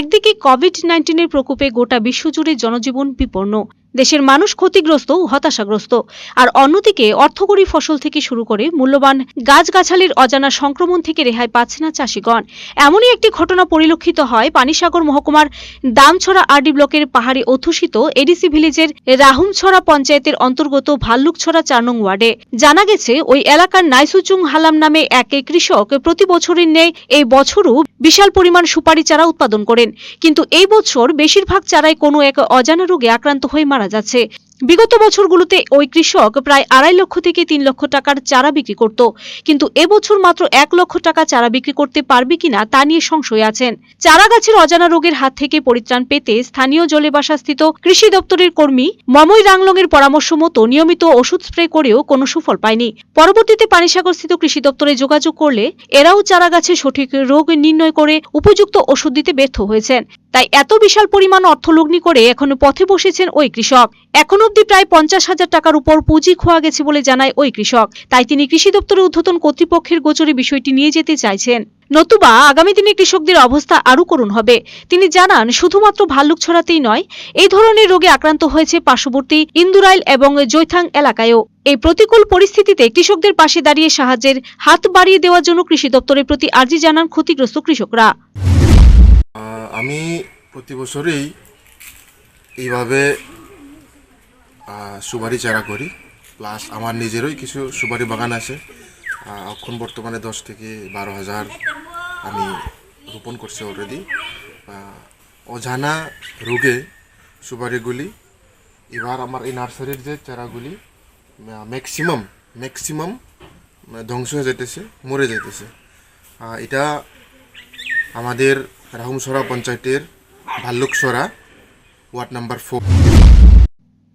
একদিকে কোভিড নাইন্টিনের প্রকোপে গোটা বিশ্বজুড়ে জনজীবন বিপন্ন। দেশের মানুষ ক্ষতিগ্রস্ত ও হতাশাগ্রস্ত। আর অন্যদিকে, অর্থকরী ফসল থেকে শুরু করে মূল্যবান গাছগাছালির অজানা সংক্রমণ থেকে রেহাই পাচ্ছে না চাষিগণ। এমনই একটি ঘটনা পরিলক্ষিত হয় পানিসাগর মহকুমার দামছড়া আরডি ব্লকের পাহাড়ি অধ্যুষিত এডিসি ভিলেজের রাহুমছড়া পঞ্চায়েতের অন্তর্গত ভাল্লুকছড়া চার নং ওয়ার্ডে। জানা গেছে, ওই এলাকার নাইসুচুং হালাম নামে এক কৃষক প্রতি বছরের ন্যায় এই বছরও বিশাল পরিমাণ সুপারি চারা উৎপাদন করেন। কিন্তু এই বছর বেশিরভাগ চারাই কোনো এক অজানা রোগে আক্রান্ত হয়ে মারা যাচ্ছে। বিগত বছরগুলোতে ওই কৃষক প্রায় আড়াই লক্ষ থেকে তিন লক্ষ টাকার চারা বিক্রি করত। কিন্তু এবছর মাত্র এক লক্ষ টাকা চারা বিক্রি করতে পারবে কিনা তা নিয়ে সংশয় আছেন। চারা গাছের অজানা রোগের হাত থেকে পরিত্রাণ পেতে স্থানীয় জলেবাসাস্থিত কৃষি দপ্তরের কর্মী মমই রাংলং এর পরামর্শ মতো নিয়মিত ওষুধ স্প্রে করেও কোনো সুফল পায়নি। পরবর্তীতে পানিসাগরস্থিত কৃষি দপ্তরে যোগাযোগ করলে এরাও চারা গাছের সঠিক রোগ নির্ণয় করে উপযুক্ত ওষুধ দিতে ব্যর্থ হয়েছেন। তাই এত বিশাল পরিমাণ অর্থ লগ্নি করে এখনও পথে বসেছেন ওই কৃষক। এখন অবধি প্রায় পঞ্চাশ হাজার টাকার উপর পুঁজি খোয়া গেছে বলে জানায় ওই কৃষক। তাই তিনি কৃষি দপ্তরের ঊর্ধ্বতন কর্তৃপক্ষের গোচরে বিষয়টি নিয়ে যেতে চাইছেন। নতুবা আগামী দিনে কৃষকদের অবস্থা আরও করুণ হবে। তিনি জানান, শুধুমাত্র ভাল্লুক ছড়াতেই নয়, এই ধরনের রোগে আক্রান্ত হয়েছে পার্শ্ববর্তী ইন্দুরাইল এবং জৈথাং এলাকায়ও। এই প্রতিকূল পরিস্থিতিতে কৃষকদের পাশে দাঁড়িয়ে সাহায্যের হাত বাড়িয়ে দেওয়ার জন্য কৃষি দপ্তরের প্রতি আর্জি জানান ক্ষতিগ্রস্ত কৃষকরা। আমি প্রতি বছরেই এইভাবে সুপারি চারা করি। প্লাস আমার নিজেরই কিছু সুপারি বাগান আছে। এখন বর্তমানে দশ থেকে বারো হাজার আমি রোপণ করছি অলরেডি অজানা রোগে সুপারিগুলি। এবার আমার এই নার্সারির যে চারাগুলি ম্যাক্সিমাম ম্যাক্সিমাম ধ্বংস হয়ে যেতেছে মরে যেতেছে এটা আমাদের রাহুমসরা পঞ্চায়েতের ভাল্লুকসরা, ward number four